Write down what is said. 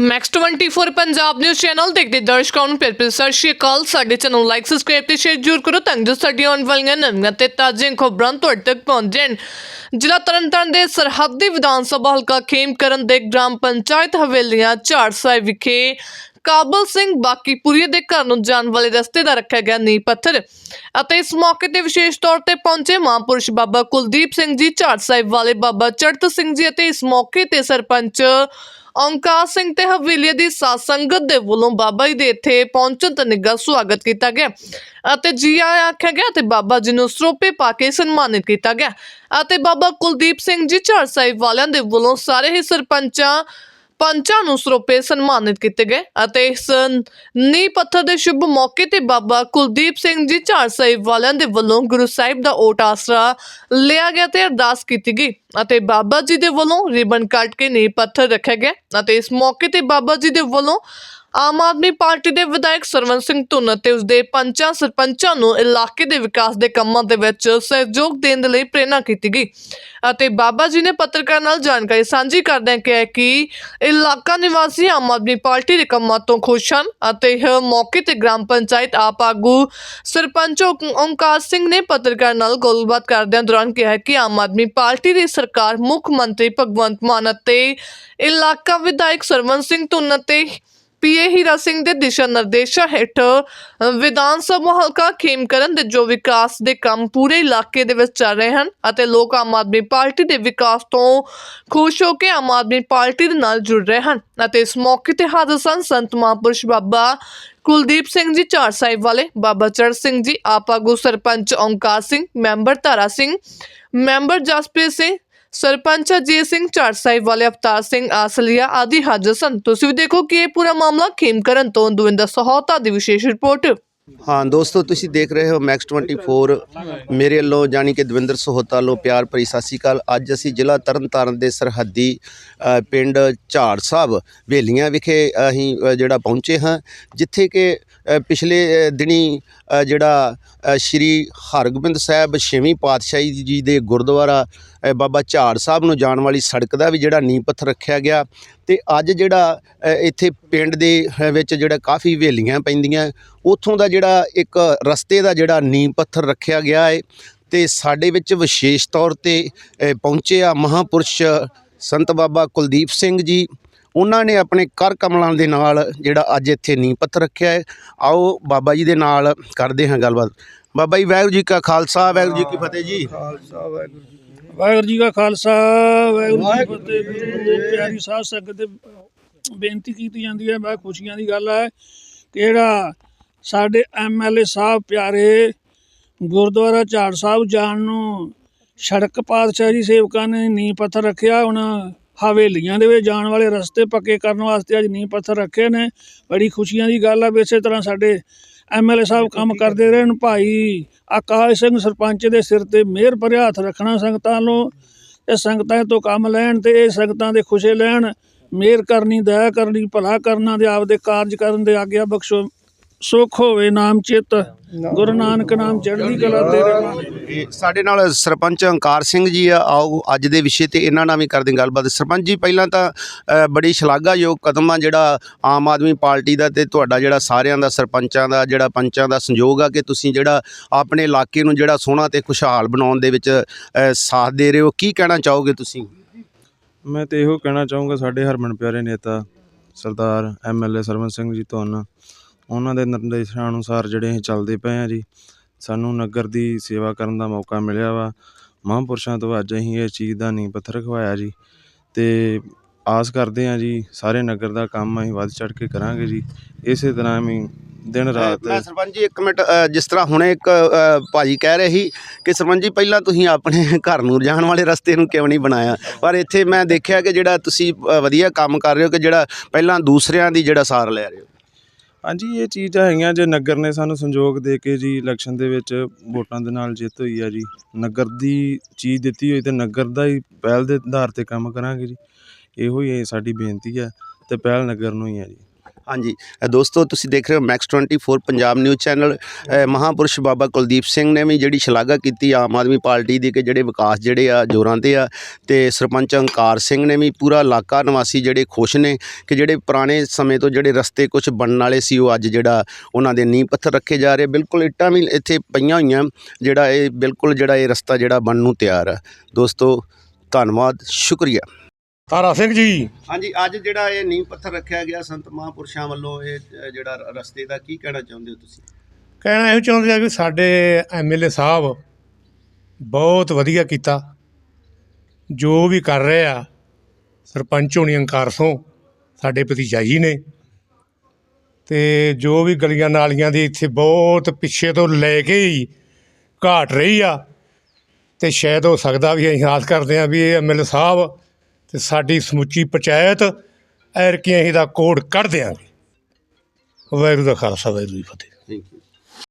Max 24 Punjab news channel ਦੇਖਦੇ ਦਰਸ਼ਕਾਂ ਨੂੰ ਪਿਆਰ ਭਰੀ ਸਤਿ ਸ਼੍ਰੀ ਅਕਾਲ। ਸਾਡੇ ਚੈਨਲ ਲਾਈਕ ਸਬਸਕ੍ਰਾਈਬ ਤੇ ਸ਼ੇਅਰ ਜ਼ਰੂਰ ਕਰੋ ਤਾਂ ਜੋ ਸਾਡੀਆਂ ਆਉਣ ਵਾਲੀਆਂ ਨਵੀਆਂ ਤੇ ਤਾਜ਼ੀਆਂ ਖਬਰਾਂ ਤੁਹਾਡੇ ਤੱਕ ਪਹੁੰਚ ਜ਼ਿਲ੍ਹਾ ਤਰਨਤਾਰਨ ਦੇ ਸਰਹੱਦੀ ਵਿਧਾਨ ਸਭਾ ਹਲਕਾ ਖੇਮਕਰਨ ਦੇ ਗ੍ਰਾਮ ਪੰਚਾਇਤ ਹਵੇਲੀਆਂ ਝਾੜ ਸਾਹਿਬ ਵਿਖੇ ਕਾਬਲ ਸਿੰਘ ਬਾਕੀਪੁਰੀਏ ਦੇ ਘਰ ਨੂੰ ਜਾਣ ਵਾਲੇ ਰਸਤੇ ਦਾ ਰੱਖਿਆ ਗਿਆ ਨੀਂਹ ਪੱਥਰ ਅਤੇ ਇਸ ਮੌਕੇ ਤੇ ਵਿਸ਼ੇਸ਼ ਤੌਰ ਤੇ ਪਹੁੰਚੇ ਮਹਾਂਪੁਰਸ਼ ਬਾਬਾ ਕੁਲਦੀਪ ਸਿੰਘ ਜੀ, ਝਾੜ ਸਾਹਿਬ ਵਾਲੇ ਬਾਬਾ ਚੜਤ ਸਿੰਘ ਜੀ ਅਤੇ ਇਸ ਮੌਕੇ ਤੇ ਸਰਪੰਚ ਓਂਕਾਰ ਸਿੰਘ ਤੇ ਹਵੇਲੀ ਦੀ ਸਾਧ ਸੰਗਤ ਦੇ ਵੱਲੋਂ ਬਾਬਾ ਜੀ ਦੇ ਇੱਥੇ ਪਹੁੰਚਣ ਤੇ ਨਿੱਘਾ ਸਵਾਗਤ ਕੀਤਾ ਗਿਆ ਅਤੇ ਜੀ ਆਇਆਂ ਆਖਿਆ ਗਿਆ ਤੇ ਬਾਬਾ ਜੀ ਨੂੰ ਸਰੋਪੇ ਪਾ ਕੇ ਸਨਮਾਨਿਤ ਕੀਤਾ ਗਿਆ ਅਤੇ ਬਾਬਾ ਕੁਲਦੀਪ ਸਿੰਘ ਜੀ ਝਾੜ ਸਾਹਿਬ ਵਾਲਿਆਂ ਦੇ ਵੱਲੋਂ ਸਾਰੇ ਹੀ ਸਰਪੰਚਾਂ ਪੰਚਾਂ ਨੂੰ ਸਰੋਪੇ ਸਨਮਾਨਿਤ ਕੀਤੇ ਗਏ ਅਤੇ ਇਸ ਨੀਂਹ ਪੱਥਰ ਦੇ ਸ਼ੁਭ ਮੌਕੇ ਤੇ ਬਾਬਾ ਕੁਲਦੀਪ ਸਿੰਘ ਜੀ ਝਾੜ ਸਾਹਿਬ ਵਾਲਿਆਂ ਦੇ ਵੱਲੋਂ ਗੁਰੂ ਸਾਹਿਬ ਦਾ ਓਟ ਆਸਰਾ ਲਿਆ ਗਿਆ ਤੇ ਅਰਦਾਸ ਕੀਤੀ ਗਈ ਅਤੇ ਬਾਬਾ ਜੀ ਦੇ ਵੱਲੋਂ ਰਿਬਨ ਕੱਟ ਕੇ ਨੀਂਹ ਪੱਥਰ ਰੱਖਿਆ ਗਿਆ ਅਤੇ ਇਸ ਮੌਕੇ ਤੇ ਬਾਬਾ ਜੀ ਦੇ ਵੱਲੋਂ ਆਮ ਆਦਮੀ ਪਾਰਟੀ ਦੇ ਵਿਧਾਇਕ ਸਰਵਨ ਸਿੰਘ ਧੁੰਨ ਅਤੇ ਉਸਦੇ ਪੰਚਾਂ ਸਰਪੰਚਾਂ ਨੂੰ ਇਲਾਕੇ ਦੇ ਵਿਕਾਸ ਦੇ ਕੰਮਾਂ ਦੇ ਵਿੱਚ ਸਹਿਯੋਗ ਦੇਣ ਦੇ ਲਈ ਪ੍ਰੇਰਣਾ ਕੀਤੀ ਗਈ। ਅਤੇ ਬਾਬਾ ਜੀ ਨੇ ਪੱਤਰਕਾਰ ਨਾਲ ਜਾਣਕਾਰੀ ਸਾਂਝੀ ਕਰਦਿਆਂ ਕਿਹਾ ਕਿ ਇਲਾਕਾ ਨਿਵਾਸੀ ਆਮ ਆਦਮੀ ਪਾਰਟੀ ਦੇ ਕੰਮਾਂ ਤੋਂ ਖੁਸ਼ ਹਨ ਅਤੇ ਇਹ ਮੌਕੇ ਤੇ ਗ੍ਰਾਮ ਪੰਚਾਇਤ ਆਪ ਆਗੂ ਸਰਪੰਚ ਓਮਕਾਰ ਸਿੰਘ ਨੇ ਪੱਤਰਕਾਰ ਨਾਲ ਗੱਲਬਾਤ ਕਰਦਿਆਂ ਦੌਰਾਨ ਕਿਹਾ ਕਿ ਆਮ ਆਦਮੀ ਪਾਰਟੀ ਦੀ ਸਰਕਾਰ ਮੁੱਖ ਮੰਤਰੀ ਭਗਵੰਤ ਮਾਨ ਅਤੇ ਇਲਾਕਾ ਵਿਧਾਇਕ ਸਰਵਨ ਸਿੰਘ ਧੁੰਨ ਅਤੇ ਪੀਏ ਹੀਰਾ ਸਿੰਘ ਦੇ ਦਿਸ਼ਾ ਨਿਰਦੇਸ਼ਾਂ ਹੇਠ ਵਿਧਾਨ ਸਭਾ ਹਲਕਾ ਖੇਮਕਰਨ ਦੇ ਜੋ ਵਿਕਾਸ ਦੇ ਕੰਮ ਪੂਰੇ ਇਲਾਕੇ ਦੇ ਵਿੱਚ ਚੱਲ ਰਹੇ ਹਨ ਅਤੇ ਲੋਕ ਆਮ ਆਦਮੀ ਪਾਰਟੀ ਦੇ ਵਿਕਾਸ ਤੋਂ ਖੁਸ਼ ਹੋ ਕੇ ਆਮ ਆਦਮੀ ਪਾਰਟੀ ਦੇ ਨਾਲ ਜੁੜ ਰਹੇ ਹਨ ਅਤੇ ਇਸ ਮੌਕੇ ਤੇ ਹਾਜ਼ਰ ਸਨ ਸੰਤ ਮਹਾਂਪੁਰਸ਼ ਬਾਬਾ ਕੁਲਦੀਪ ਸਿੰਘ ਜੀ ਝਾੜ ਸਾਹਿਬ ਵਾਲੇ, ਬਾਬਾ ਚੜ ਸਿੰਘ ਜੀ, ਆਪ ਆਗੂ ਸਰਪੰਚ ਓਂਕਾਰ ਸਿੰਘ, ਮੈਂਬਰ ਧਾਰਾ ਸਿੰਘ, ਮੈਂਬਰ ਜਸਪ੍ਰੀਤ ਸਿੰਘ ਸਰਪੰਚ ਅਜੀਤ ਸਿੰਘ ਝਾੜ ਸਾਹਿਬ ਵਾਲੇ ਅਵਤਾਰ ਸਿੰਘ ਆਸਲੀਆ ਆਦਿ ਹਾਜ਼ਰ ਸਨ। ਤੁਸੀਂ ਵੀ ਦੇਖੋ ਕਿ ਇਹ ਪੂਰਾ ਮਾਮਲਾ ਖੇਮਕਰਨ ਤੋਂ ਦਵਿੰਦਰ ਸਹੋਤਾ ਦੀ ਵਿਸ਼ੇਸ਼ ਰਿਪੋਰਟ। ਹਾਂ ਦੋਸਤੋ ਤੁਸੀਂ ਦੇਖ ਰਹੇ ਹੋ ਮੈਕਸ 24 ਮੇਰੇ ਵੱਲੋਂ ਜਾਣੀ ਕਿ ਦਵਿੰਦਰ ਸਹੋਤਾ ਵੱਲੋਂ ਪਿਆਰ ਭਰੀ ਸਤਿ ਸ਼੍ਰੀ ਅਕਾਲ। ਅੱਜ ਅਸੀਂ ਜ਼ਿਲ੍ਹਾ ਤਰਨਤਾਰਨ ਦੇ ਸਰਹੱਦੀ ਅ, ਪਿੰਡ ਝਾੜ ਸਾਹਿਬ ਵੇਲੀਆਂ ਵਿਖੇ ਅਸੀਂ ਅ, ਜਿਹੜਾ ਪਹੁੰਚੇ ਹਾਂ ਜਿੱਥੇ ਕਿ ਪਿਛਲੇ ਅ, ਦਿਨੀ ਜਿਹੜਾ ਸ਼੍ਰੀ ਹਰਗੋਬਿੰਦ ਸਾਹਿਬ ਛੇਵੀਂ ਪਾਤਸ਼ਾਹੀ ਜੀ ਦੇ ਗੁਰਦੁਆਰਾ ਬਾਬਾ ਝਾੜ ਸਾਹਿਬ ਨੂੰ ਜਾਣ ਵਾਲੀ ਸੜਕ ਦਾ ਵੀ ਜਿਹੜਾ ਨੀਂਹ ਪੱਥਰ ਰੱਖਿਆ ਗਿਆ ਤੇ ਅੱਜ ਜਿਹੜਾ ਇੱਥੇ ਪਿੰਡ ਦੇ ਵਿੱਚ ਜਿਹੜਾ ਕਾਫੀ ਹਵੇਲੀਆਂ ਪੈਂਦੀਆਂ ਉੱਥੋਂ ਦਾ ਜਿਹੜਾ ਇੱਕ ਰਸਤੇ ਦਾ ਜਿਹੜਾ ਨੀਂਹ ਪੱਥਰ ਰੱਖਿਆ ਗਿਆ ਹੈ ਤੇ ਸਾਡੇ ਵਿੱਚ ਵਿਸ਼ੇਸ਼ ਤੌਰ ਤੇ ਪਹੁੰਚੇ ਆ ਮਹਾਪੁਰਸ਼ ਸੰਤ ਬਾਬਾ ਕੁਲਦੀਪ ਸਿੰਘ ਜੀ ਉਹਨਾਂ ਨੇ ਆਪਣੇ ਕਰ ਕਮਲਾਂ ਦੇ ਨਾਲ ਜਿਹੜਾ ਅੱਜ ਇੱਥੇ ਨੀਂਹ ਪੱਥਰ ਰੱਖਿਆ ਹੈ। ਆਓ ਬਾਬਾ ਜੀ ਦੇ ਨਾਲ ਕਰਦੇ ਹਾਂ ਗੱਲਬਾਤ। ਬਾਬਾ ਜੀ ਵਾਹਿਗੁਰੂ ਜੀ ਕਾ ਖਾਲਸਾ ਵਾਹਿਗੁਰੂ ਜੀ ਕੀ ਫਤਿਹ ਜੀ। ਵਾਹਿਗੁਰੂ ਜੀ ਕਾ ਖਾਲਸਾ ਵਾਹਿਗੁਰੂ ਜੀ ਕੀ ਫਤਿਹ। ਪਿਆਰੀ ਸਾਧ ਸੰਗਤ ਦੇ ਬੇਨਤੀ ਕੀਤੀ ਜਾਂਦੀ ਹੈ ਬੜਾ ਖੁਸ਼ੀਆਂ ਦੀ ਗੱਲ ਹੈ ਕਿ ਜਿਹੜਾ ਸਾਡੇ ਐਮਐਲਏ ਸਾਹਿਬ ਪਿਆਰੇ ਗੁਰਦੁਆਰਾ ਝਾੜ ਸਾਹਿਬ ਜਾਣ ਨੂੰ ਸੜਕ ਪਾਤਸ਼ਾਹ ਜੀ ਸੇਵਕਾਂ ਨੇ ਨੀਂਹ ਪੱਥਰ ਰੱਖਿਆ ਹੁਣ ਹਵੇਲੀਆਂ ਦੇ ਵਿੱਚ ਜਾਣ ਵਾਲੇ ਰਸਤੇ ਪੱਕੇ ਕਰਨ ਵਾਸਤੇ ਅੱਜ ਨੀਂਹ ਪੱਥਰ ਰੱਖੇ ਨੇ। ਬੜੀ ਖੁਸ਼ੀਆਂ ਦੀ ਗੱਲ ਆ, ਵੀ ਇਸੇ ਤਰ੍ਹਾਂ ਸਾਡੇ ਐਮਐਲਏ ਸਾਹਿਬ ਕੰਮ ਕਰਦੇ ਰਹਿਣ। ਭਾਈ ਆਕਾਸ਼ ਸਿੰਘ ਸਰਪੰਚ ਦੇ ਸਿਰ ਤੇ ਮਿਹਰ ਭਰਿਆ ਹੱਥ ਰੱਖਣਾ ਸੰਗਤਾਂ ਨੂੰ ਤੇ ਸੰਗਤਾਂ ਤੋਂ ਕੰਮ ਲੈਣ ਤੇ ਇਹ ਸੰਗਤਾਂ ਦੇ ਖੁਸ਼ੇ ਲੈਣ। ਮਿਹਰ ਕਰਨੀ, ਦਇਆ ਕਰਨੀ, ਭਲਾ ਕਰਨਾ ਤੇ ਆਪਦੇ ਕਾਰਜ ਕਰਨ ਦੇ ਆਗਿਆ ਬਖਸ਼ੋ ਸੁਖ ਹੋਵੇ ਨਾਮ ਚਿਤ ਗੁਰੂ ਨਾਨਕ ਨਾਮ ਚੜ੍ਹਦੀ ਕਲਾ ਤੇਰੇ ਨਾਲ ਇਹ ਸਾਡੇ ਨਾਲ ਸਰਪੰਚ ਅੰਕਾਰ ਸਿੰਘ ਜੀ ਆ ਆਓ ਅੱਜ ਦੇ ਵਿਸ਼ੇ ਤੇ ਇਹਨਾਂ ਨਾਲ ਵੀ ਕਰਦੇ ਗੱਲਬਾਤ। ਸਰਪੰਚ ਜੀ ਪਹਿਲਾਂ ਤਾਂ ਅ, ਬੜੀ ਸ਼ਲਾਘਾਯੋਗ ਕਦਮ ਆ ਜਿਹੜਾ ਆਮ ਆਦਮੀ ਪਾਰਟੀ ਦਾ ਤੇ ਤੁਹਾਡਾ ਜਿਹੜਾ ਸਾਰਿਆਂ ਦਾ ਸਰਪੰਚਾਂ ਦਾ ਜਿਹੜਾ ਪੰਚਾਂ ਦਾ ਸੰਯੋਗ ਆ ਕਿ ਤੁਸੀਂ ਜਿਹੜਾ ਆਪਣੇ ਇਲਾਕੇ ਨੂੰ ਜਿਹੜਾ ਸੋਹਣਾ ਤੇ ਖੁਸ਼ਹਾਲ ਬਣਾਉਣ ਦੇ ਵਿੱਚ ਅ, ਸਾਥ ਦੇ ਰਹੇ ਹੋ। ਕੀ ਕਹਿਣਾ ਚਾਹੋਗੇ ਤੁਸੀਂ? ਮੈਂ ਤੇ ਇਹੋ ਕਹਿਣਾ ਚਾਹੂੰਗਾ ਸਾਡੇ ਹਰਮਨ ਪਿਆਰੇ ਨੇਤਾ ਸਰਦਾਰ ਐਮਐਲਏ ਸਰਵਨ ਸਿੰਘ ਜੀ ਤੋਂ ਉਹਨਾਂ ਦੇ ਨਿਰਦੇਸ਼ਾਂ ਅਨੁਸਾਰ ਜਿਹੜੇ ਅਸੀਂ ਚੱਲਦੇ ਪਏ ਆ ਜੀ ਸਾਨੂੰ ਨਗਰ ਦੀ ਸੇਵਾ ਕਰਨ ਦਾ ਮੌਕਾ ਮਿਲਿਆ ਵਾ। ਮਹਾਂਪੁਰਸ਼ਾਂ ਤੋਂ ਅੱਜ ਅਸੀਂ ਇਹ ਚੀਜ਼ ਦਾ ਨੀਂਹ ਪੱਥਰ ਰਖਵਾਇਆ ਜੀ ਤੇ ਆਸ ਕਰਦੇ ਆ ਜੀ ਸਾਰੇ ਨਗਰ ਦਾ ਕੰਮ ਅਸੀਂ ਵੱਧ ਚੜ ਕੇ ਕਰਾਂਗੇ ਜੀ। ਇਸੇ ਤਰ੍ਹਾਂ ਅਸੀਂ ਦਿਨ ਰਾਤ ਮੈਂ ਸਰਪੰਚ ਜੀ ਇੱਕ ਮਿੰਟ ਜਿਸ ਤਰ੍ਹਾਂ ਹੁਣੇ ਇੱਕ ਭਾਜੀ ਕਹਿ ਰਹੇ ਸੀ ਕਿ ਸਰਪੰਚ ਜੀ ਪਹਿਲਾਂ ਤੁਸੀਂ ਆਪਣੇ ਘਰ ਨੂੰ ਜਾਣ ਵਾਲੇ ਰਸਤੇ ਨੂੰ ਕਿਉਂ ਨਹੀਂ ਬਣਾਇਆ? ਪਰ ਇੱਥੇ ਮੈਂ ਦੇਖਿਆ ਕਿ ਜਿਹੜਾ ਤੁਸੀਂ ਵਧੀਆ ਕੰਮ ਕਰ ਰਹੇ ਹੋ ਕਿ ਜਿਹੜਾ ਪਹਿਲਾਂ ਦੂਸਰਿਆਂ ਦੀ ਜਿਹੜਾ ਸਾਰ ਲੈ ਰਹੇ ਹੋ। ਹਾਂਜੀ, ਇਹ ਚੀਜ਼ਾਂ ਹੈਗੀਆਂ ਜੇ ਨਗਰ ਨੇ ਸਾਨੂੰ ਸੰਯੋਗ ਦੇ ਕੇ ਜੀ ਇਲੈਕਸ਼ਨ ਦੇ ਵਿੱਚ ਵੋਟਾਂ ਦੇ ਨਾਲ ਜਿੱਤ ਹੋਈ ਆ ਜੀ। ਨਗਰ ਦੀ ਚੀਜ਼ ਦਿੱਤੀ ਹੋਈ ਤੇ ਨਗਰ ਦਾ ਹੀ ਪਹਿਲ ਦੇ ਆਧਾਰ ਤੇ ਕੰਮ ਕਰਾਂਗੇ ਜੀ। ਇਹੋ ਹੀ ਹੈ ਸਾਡੀ ਬੇਨਤੀ ਹੈ ਤੇ ਪਹਿਲ ਨਗਰ ਨੂੰ ਹੀ ਹੈ ਜੀ। ਹਾਂਜੀ। ਦੋਸਤੋ ਤੁਸੀਂ ਦੇਖ ਰਹੇ ਹੋ ਮੈਕਸ 24 ਪੰਜਾਬ ਨਿਊਜ਼ ਚੈਨਲ ਅ, ਮਹਾਪੁਰਸ਼ ਬਾਬਾ ਕੁਲਦੀਪ ਸਿੰਘ ਨੇ ਵੀ ਜਿਹੜੀ ਸ਼ਲਾਘਾ ਕੀਤੀ ਆਮ ਆਦਮੀ ਪਾਰਟੀ ਦੀ ਕਿ ਜਿਹੜੇ ਵਿਕਾਸ ਜਿਹੜੇ ਆ ਜੋਰਾਂ ਤੇ ਆ ਤੇ ਸਰਪੰਚ ਅੰਕਾਰ ਸਿੰਘ ਨੇ ਵੀ ਪੂਰਾ ਇਲਾਕਾ ਨਿਵਾਸੀ ਜਿਹੜੇ ਖੁਸ਼ ਨੇ ਕਿ ਜਿਹੜੇ ਪੁਰਾਣੇ ਸਮੇਂ ਤੋਂ ਜਿਹੜੇ ਰਸਤੇ ਕੁਝ ਬਣਨ ਵਾਲੇ ਸੀ ਉਹ ਅੱਜ ਜਿਹੜਾ ਉਹਨਾਂ ਦੇ ਨੀਂਹ ਪੱਥਰ ਰੱਖੇ ਜਾ ਰਹੇ। ਬਿਲਕੁਲ ਇੱਟਾਂ ਵੀ ਇੱਥੇ ਪਈਆਂ ਹੋਈਆਂ ਜਿਹੜਾ ਇਹ ਬਿਲਕੁਲ ਜਿਹੜਾ ਇਹ ਰਸਤਾ ਜਿਹੜਾ ਬਣਨ ਨੂੰ ਤਿਆਰ ਆ। ਦੋਸਤੋ ਧੰਨਵਾਦ ਸ਼ੁਕਰੀਆ। ਤਾਰਾ ਸਿੰਘ ਜੀ। ਹਾਂਜੀ ਅੱਜ ਜਿਹੜਾ ਇਹ ਨੀਂਹ ਪੱਥਰ ਰੱਖਿਆ ਗਿਆ ਸੰਤ ਮਹਾਂਪੁਰਸ਼ਾਂ ਵੱਲੋਂ ਇਹ ਅ, ਜਿਹੜਾ ਰ- ਰਸਤੇ ਦਾ ਕੀ ਕਹਿਣਾ ਚਾਹੁੰਦੇ ਹੋ ਤੁਸੀਂ? ਕਹਿਣਾ ਇਹੋ ਚਾਹੁੰਦੇ ਆ ਵੀ ਸਾਡੇ ਐਮਐਲਏ ਸਾਹਿਬ ਬਹੁਤ ਵਧੀਆ ਕੀਤਾ। ਜੋ ਵੀ ਕਰ ਰਹੇ ਆ ਸਰਪੰਚ ਹੋਣੀ ਅੰਕਾਰ ਸਿੰਘ ਸਾਡੇ ਭਤੀਜਾ ਜੀ ਨੇ। ਤੇ ਜੋ ਵੀ ਗਲੀਆਂ ਨਾਲੀਆਂ ਦੀ ਇੱਥੇ ਬਹੁਤ ਪਿੱਛੇ ਤੋਂ ਲੈ ਕੇ ਹੀ ਘਾਟ ਰਹੀ ਆ। ਤੇ ਸ਼ਾਇਦ ਹੋ ਸਕਦਾ ਵੀ ਅਸੀਂ ਆਸ ਕਰਦੇ ਆ ਵੀ ਇਹ ਐਮਐਲਏ ਸਾਹਿਬ ਤੇ ਸਾਡੀ ਸਮੁੱਚੀ ਪੰਚਾਇਤ ਐਰਕੀਆਂ ਹੀ ਦਾ ਕੋਡ ਕੱਢ ਦਿਆਂਗੇ। ਵਾਹਿਗੁਰੂ ਦਾ ਖਾਲਸਾ, ਵਾਹਿਗੁਰੂ ਜੀ ਫਤਿਹ। Thank you